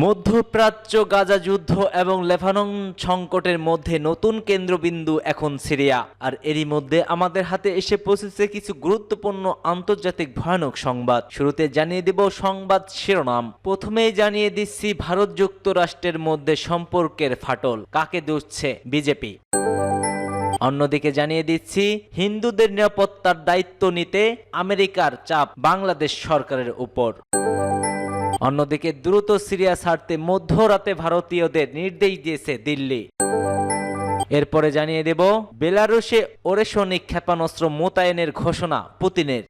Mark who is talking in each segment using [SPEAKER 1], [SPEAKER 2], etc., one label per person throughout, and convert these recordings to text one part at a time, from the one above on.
[SPEAKER 1] মধ্যপ্রাচ্য গাজা যুদ্ধ এবং লেবানন সংকটের মধ্যে নতুন কেন্দ্রবিন্দু এখন সিরিয়া। আর এরই মধ্যে আমাদের হাতে এসে পৌঁছেছে কিছু গুরুত্বপূর্ণ আন্তর্জাতিক ভয়ানক সংবাদ। শুরুতে জানিয়ে দেব সংবাদ শিরোনাম। প্রথমেই জানিয়ে দিচ্ছি ভারত যুক্তরাষ্ট্রের মধ্যে সম্পর্কের ফাটল। কাকে দুষছে বিজেপি? অন্যদিকে জানিয়ে দিচ্ছি, হিন্দুদের নিরাপত্তার দায়িত্ব নিতে আমেরিকার চাপ বাংলাদেশ সরকারের উপর। অন্যদিকে দ্রুত সিরিয়া ছাড়তে মধ্যরাতে ভারতীয়দের নির্দেশ দিয়েছে দিল্লি। এরপরে জানিয়ে দেব, বেলারুশে ওরেশনিক ক্ষেপণাস্ত্র মোতায়েনের ঘোষণা পুতিনের।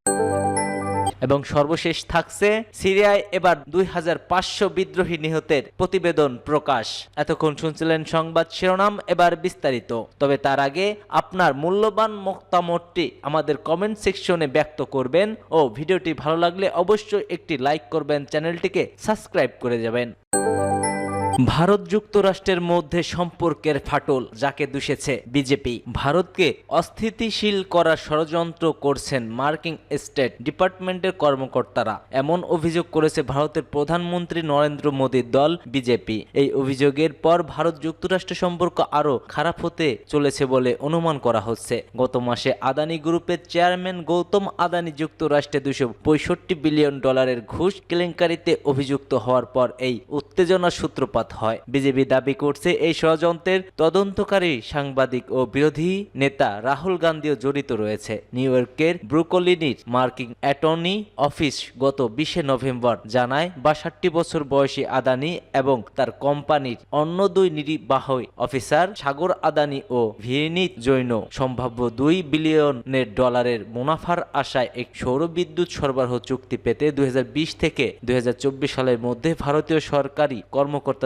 [SPEAKER 1] এবং সর্বশেষ থাকছে সিরিয়ায় এবার দুই হাজার পাঁচশো বিদ্রোহী নিহতের প্রতিবেদন প্রকাশ। এতক্ষণ শুনছিলেন সংবাদ শিরোনাম, এবার বিস্তারিত। তবে তার আগে আপনার মূল্যবান মতামতটি আমাদের কমেন্ট সেকশনে ব্যক্ত করবেন ও ভিডিওটি ভালো লাগলে অবশ্যই একটি লাইক করবেন, চ্যানেলটিকে সাবস্ক্রাইব করে যাবেন। ভারত যুক্তরাষ্ট্রের মধ্যে সম্পর্কের ফাটল যাকে দুষেছে বিজেপি। ভারতকে অস্থিতিশীল করার ষড়যন্ত্র করছেন মার্কিন স্টেট ডিপার্টমেন্টের কর্মকর্তারা। এমন অভিযোগ করেছে ভারতের প্রধানমন্ত্রী নরেন্দ্র মোদীর দল বিজেপি। এই অভিযোগের পর ভারত যুক্তরাষ্ট্র সম্পর্ক আরও খারাপ হতে চলেছে বলে অনুমান করা হচ্ছে। গত মাসে আদানি গ্রুপের চেয়ারম্যান গৌতম আদানি যুক্তরাষ্ট্রে দুশো পঁয়ষট্টি বিলিয়ন ডলারের ঘুষ কেলেঙ্কারিতে অভিযুক্ত হওয়ার পর এই উত্তেজনার সূত্রপাত হয়। বিজেপি দাবি করছে এই ষড়যন্ত্রের তদন্তকারী সাংবাদিক ও বিরোধী নেতা রাহুল গান্ধীও জড়িত রয়েছে। নিউ ইয়র্কের ব্রুকলিনির মার্কিন অ্যাটর্নি অফিস গত বিশে নভেম্বর জানায়, বাষট্টি বছর বয়সী আদানি এবং তার কোম্পানির অন্য দুই নির্বাহী অফিসার সাগর আদানি ও ভিনিত জৈন সম্ভাব্য দুই বিলিয়নের ডলারের মুনাফার আশায় এক সৌর বিদ্যুৎ সরবরাহ চুক্তি পেতে দুই হাজার বিশ থেকে দুই হাজার চব্বিশ সালের মধ্যে ভারতীয় সরকারি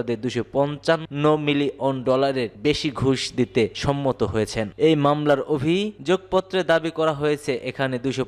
[SPEAKER 1] কর্মকর্তাদের দুশো পঞ্চান্ন মিলিয়ন ডলারের বেশি ঘুষ দিতে সম্মত হয়েছেন। এই মামলার অভিযোগপত্রে দাবি করা হয়েছে, এখানে দুশো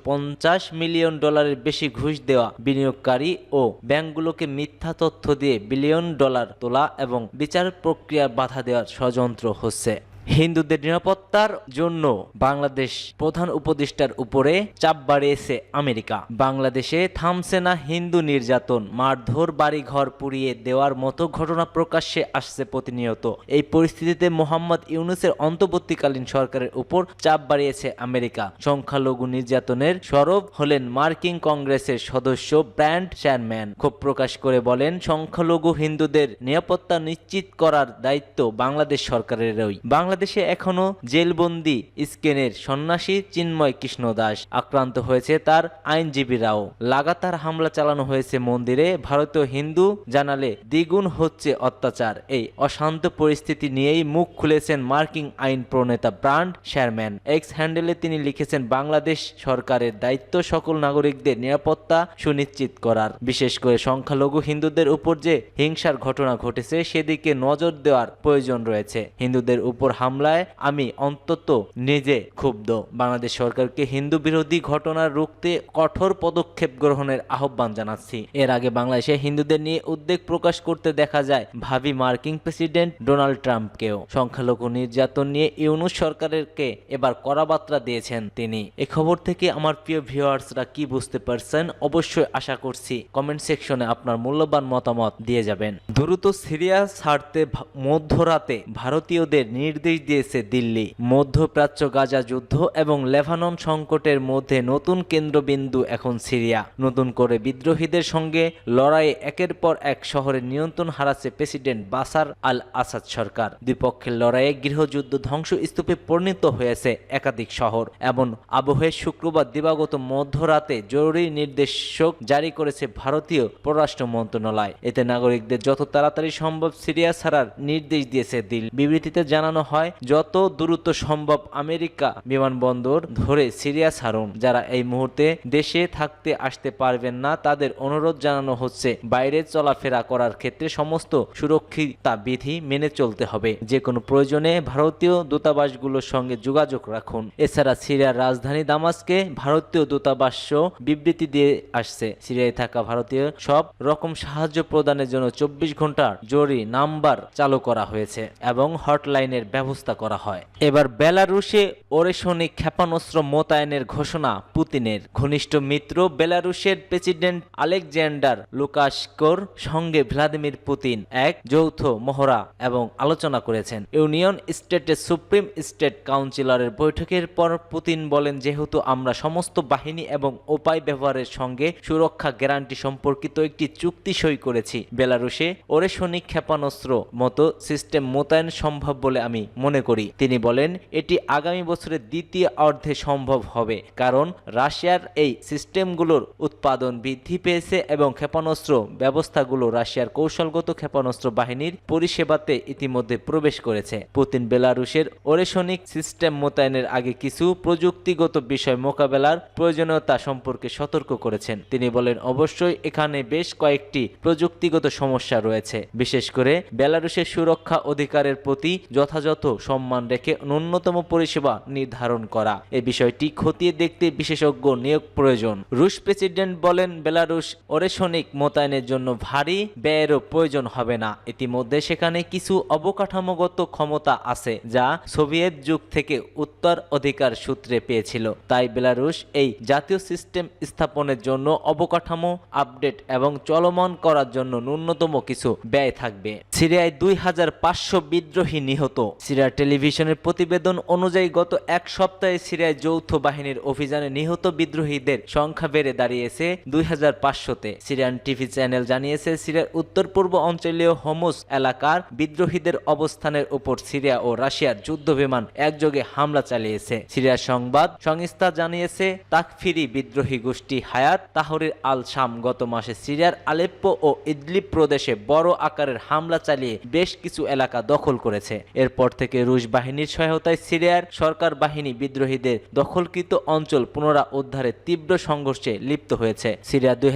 [SPEAKER 1] মিলিয়ন ডলারের বেশি ঘুষ দেওয়া বিনিয়োগকারী ও ব্যাংকগুলোকে মিথ্যা তথ্য দিয়ে বিলিয়ন ডলার তোলা এবং বিচার প্রক্রিয়া বাধা দেওয়ার ষড়যন্ত্র হচ্ছে। হিন্দুদের নিরাপত্তার জন্য বাংলাদেশ প্রধান উপদেষ্টার উপরে চাপ বাড়িয়েছে আমেরিকা। বাংলাদেশে থামছে না হিন্দু নির্যাতন, মারধর বাড়ি ঘর পুড়িয়ে দেওয়ার মতো ঘটনা প্রকাশ্যে আসছে প্রতিনিয়ত। এই পরিস্থিতিতে মোহাম্মদ ইউনুসের অন্তর্বর্তীকালীন সরকারের উপর চাপ বাড়িয়েছে আমেরিকা। সংখ্যালঘু নির্যাতনের সরব হলেন মার্কিন কংগ্রেসের সদস্য ব্র্যান্ড চেয়ারম্যান। ক্ষোভ প্রকাশ করে বলেন, সংখ্যালঘু হিন্দুদের নিরাপত্তা নিশ্চিত করার দায়িত্ব বাংলাদেশ সরকারেরই। বাংলাদেশে এখনও জেলবন্দি স্কেনের সন্ন্যাসী চিন্ময় কৃষ্ণ দাস আক্রান্ত হয়েছে তার আইনজীবীরাও। লাগাতার হামলা চালানো হয়েছে মন্দিরে, ভারতীয় হিন্দু জানালে দ্বিগুণ হচ্ছে অত্যাচার। এই অশান্ত পরিস্থিতি নিয়েই মুখ খুলেছেন মার্কিন আইন প্রণেতা ব্রান্ড শেয়ারম্যান। এক্স হ্যান্ডেলে তিনি লিখেছেন, বাংলাদেশ সরকারের দায়িত্ব সকল নাগরিকদের নিরাপত্তা সুনিশ্চিত করার। বিশেষ করে সংখ্যালঘু হিন্দুদের উপর যে হিংসার ঘটনা ঘটেছে, সেদিকে নজর দেওয়ার প্রয়োজন রয়েছে। হিন্দুদের উপর হামলায় আমি অন্তত নিজে ক্ষুব্ধ। বাংলাদেশ সরকারকে হিন্দু বিরোধী ঘটনা রুখতে কঠোর পদক্ষেপ গ্রহণের আহ্বান জানাচ্ছি। এর আগে বাংলাদেশে হিন্দুদের নিয়ে উদ্বেগ প্রকাশ করতে দেখা যায় ভাবি মার্কিন প্রেসিডেন্ট ডোনাল্ড ট্রাম্পকেও। সংখ্যালঘু নির্যাতন নিয়ে ইউনুস সরকারেরকে এবার কড়া বার্তা দিয়েছেন তিনি। এ খবর থেকে আমার প্রিয় ভিউয়ার্সরা কি বুঝতে পারছেন অবশ্যই আশা করছি কমেন্ট সেকশনে আপনার মূল্যবান মতামত দিয়ে যাবেন। দ্রুত সিরিয়া ছাড়তে মধ্যরাতে ভারতীয়দের নির্দেশ দিয়েছে দিল্লি। মধ্যপ্রাচ্য গাজা যুদ্ধ এবং লেবানন সংকটের মধ্যে নতুন কেন্দ্রবিন্দু এখন সিরিয়া। নতুন করে বিদ্রোহীদের সঙ্গে লড়াইয়ে একের পর এক শহরের নিয়ন্ত্রণ হারাচ্ছে প্রেসিডেন্ট বাসার আল আসাদ সরকার। দ্বিপক্ষের লড়াইয়ে গৃহযুদ্ধ ধ্বংসস্তূপে পরিণত হয়েছে একাধিক শহর। এমন আবহে শুক্রবার দিবাগত মধ্যরাতে জরুরি নির্দেশক জারি করেছে ভারতীয় পররাষ্ট্র মন্ত্রণালয়। এতে নাগরিকদের যত তাড়াতাড়ি সম্ভব সিরিয়া ছাড়ার নির্দেশ দিয়েছে দিল বিবৃতিতে জানানো হয় যত দ্রুত সম্ভব আমেরিকা বিমানবন্দর ধরে সিরিয়া ছাড়ুন। যারা এই মুহূর্তে দেশে থাকতে আসতে পারবেন না, তাদের অনুরোধ জানানো হচ্ছে, বাইরে চলাফেরা করার ক্ষেত্রে সমস্ত সুরক্ষিতা বিধি মেনে চলতে হবে। যে কোনো প্রয়োজনে ভারতীয় দূতাবাসগুলোর সঙ্গে যোগাযোগ রাখুন। এছাড়া সিরিয়ার রাজধানী দামাসকে ভারতীয় দূতাবাস বিবৃতি দিয়ে আসছে। সিরিয়ায় থাকা ভারতীয় সব রকম সাহায্য প্রদানের জন্য চব্বিশ ঘণ্টার জরুরি নাম্বার চালু করা হয়েছে এবং হটলাইনের ব্যবস্থা ব্যবস্থা করা হয়। এবার বেলারুশে ওরেশনিক ক্ষেপণাস্ত্র মোতায়েনের ঘোষণা পুতিনের। ঘনিষ্ঠ মিত্র বেলারুশের প্রেসিডেন্ট আলেকজান্ডার লুকাসকোর সঙ্গে ভ্লাদিমির পুতিন এক যৌথ মহড়া এবং আলোচনা করেছেন। ইউনিয়ন স্টেটের সুপ্রিম স্টেট কাউন্সিলরের বৈঠকের পর পুতিন বলেন, যেহেতু আমরা সমস্ত বাহিনী এবং উপায় ব্যবহারের সঙ্গে সুরক্ষা গ্যারান্টি সম্পর্কিত একটি চুক্তি সই করেছি। বেলারুশে ওরেশনিক ক্ষেপণাস্ত্র মতো সিস্টেম মোতায়েন সম্ভব বলে আমি মনে করি। তিনি বলেন, এটি আগামী বছরের দ্বিতীয় অর্ধে সম্ভব হবে, কারণ রাশিয়ার এই সিস্টেমগুলোর উৎপাদন বৃদ্ধি পেয়েছে এবং ক্ষেপণাস্ত্র ব্যবস্থাগুলো রাশিয়ার কৌশলগত ক্ষেপণাস্ত্র বাহিনীর পরিষেবাতে ইতিমধ্যে প্রবেশ করেছে। পুতিন বেলারুশের ওরেশনিক সিস্টেম মোতায়েনের আগে কিছু প্রযুক্তিগত বিষয় মোকাবেলার প্রয়োজনীয়তা সম্পর্কে সতর্ক করেছেন। তিনি বলেন, অবশ্যই এখানে বেশ কয়েকটি প্রযুক্তিগত সমস্যা রয়েছে। বিশেষ করে বেলারুশের সুরক্ষা অধিকারের প্রতি যথাযথ সম্মান রেখে ন্যূনতম পরিষেবা নির্ধারণ করা। এই বিষয়টি খতিয়ে দেখতে বিশেষজ্ঞ নিয়োগ প্রয়োজন। রুশ প্রেসিডেন্ট বলেন, বেলারুশ ওরেশনিক মোতায়েনের জন্য ভারী ব্যয়েরও প্রয়োজন হবে না। ইতিমধ্যে সেখানে কিছু অবকাঠামোগত ক্ষমতা আছে, যা সোভিয়েত যুগ থেকে উত্তর অধিকার সূত্রে পেয়েছিল। তাই বেলারুশ এই জাতীয় সিস্টেম স্থাপনের জন্য অবকাঠামো আপডেট এবং চলমান করার জন্য ন্যূনতম কিছু ব্যয় থাকবে। সিরিয়ায় দুই হাজার পাঁচশো বিদ্রোহী নিহত। সিরিয়ার টেলিভিশনের প্রতিবেদন অনুযায়ী গত এক সপ্তাহে সিরিয়ায় যৌথ বাহিনীর অভিযানে নিহত বিদ্রোহীদের সংখ্যা বেড়ে দাঁড়িয়েছে দুই হাজার পাঁচশোতে। সিরিয়ান টিভি চ্যানেল জানিয়েছে, সিরিয়ার উত্তর পূর্ব অঞ্চলীয় হোমস এলাকার বিদ্রোহীদের অবস্থানের উপর সিরিয়া ও রাশিয়ার যুদ্ধ বিমান একযোগে হামলা চালিয়েছে। সিরিয়ার সংবাদ সংস্থা জানিয়েছে, তাকফিরি বিদ্রোহী গোষ্ঠী হায়াত তাহরির আল শাম গত মাসে সিরিয়ার আলেপ্পো ও ইদলিব প্রদেশে বড় আকারের হামলা চালিয়ে বেশ কিছু এলাকা দখল করেছে। এরপর থেকে রুশ বাহিনীর সহায়তায় সিরিয়ার সরকার বাহিনী বিদ্রোহীদের দখলকৃত অঞ্চল পুনরা উদ্ধারে তীব্র সংঘর্ষে লিপ্ত হয়েছে। সিরিয়া দুই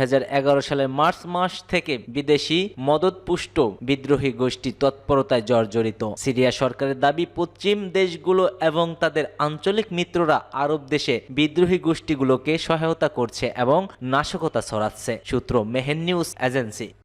[SPEAKER 1] সালের মার্চ মাস থেকে বিদেশি মদতপুষ্ট বিদ্রোহী গোষ্ঠী তৎপরতায় জর্জরিত। সিরিয়া সরকারের দাবি, পশ্চিম দেশগুলো এবং তাদের আঞ্চলিক মিত্ররা আরব দেশে বিদ্রোহী গোষ্ঠীগুলোকে সহায়তা করছে এবং নাশকতা ছড়াচ্ছে, সূত্র মেহেন নিউজ এজেন্সি।